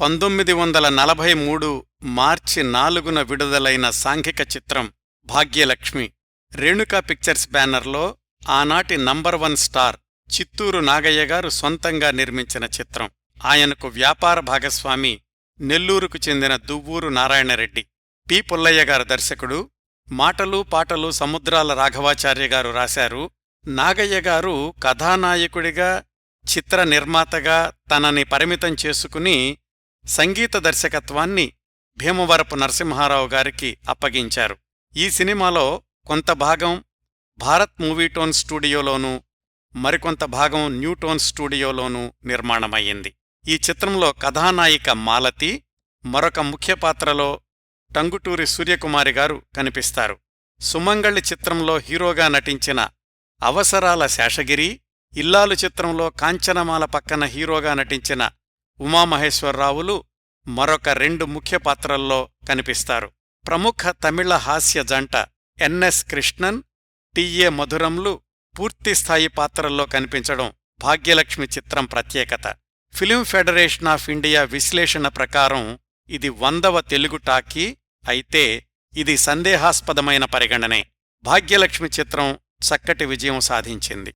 పంతొమ్మిది వందల నలభై మూడు మార్చి నాలుగున విడుదలైన సాంఘిక చిత్రం భాగ్యలక్ష్మి రేణుకా పిక్చర్స్ బ్యానర్లో ఆనాటి number one star Chittoor Nagayya garu సొంతంగా నిర్మించిన చిత్రం. ఆయనకు వ్యాపార భాగస్వామి నెల్లూరుకు చెందిన దువ్వూరు నారాయణరెడ్డి. పి. పుల్లయ్య గారు దర్శకుడు. మాటలు పాటలు సముద్రాల రాఘవాచార్య గారు రాశారు. నాగయ్య గారు కథానాయకుడిగా చిత్ర నిర్మాతగా తనని పరిమితం చేసుకుని సంగీత దర్శకత్వాన్ని భీమవరపు నరసింహారావు గారికి అప్పగించారు. ఈ సినిమాలో కొంత భాగం భారత్ మూవీటోన్ స్టూడియోలోనూ మరికొంత భాగం న్యూటోన్ స్టూడియోలోనూ నిర్మాణమయ్యింది. ఈ చిత్రంలో కథానాయిక మాలతి మరొక ముఖ్య పాత్రలో టంగుటూరి సూర్యకుమారి గారు కనిపిస్తారు. సుమంగళి చిత్రంలో హీరోగా నటించిన అవసరాల శేషగిరి ఇల్లాలు చిత్రంలో కాంచనమాల పక్కన హీరోగా నటించిన ఉమామహేశ్వరరావులు మరొక రెండు ముఖ్య పాత్రల్లో కనిపిస్తారు. ప్రముఖ తమిళ హాస్య జంట ఎన్ఎస్ కృష్ణన్ టిఏ మధురంలు పూర్తిస్థాయి పాత్రల్లో కనిపించడం భాగ్యలక్ష్మి చిత్రం ప్రత్యేకత. ఫిలిం ఫెడరేషన్ ఆఫ్ ఇండియా విశ్లేషణ ప్రకారం ఇది వందవ తెలుగు టాకీ అయితే ఇది సందేహాస్పదమైన పరిగణనే. భాగ్యలక్ష్మి చిత్రం చక్కటి విజయం సాధించింది.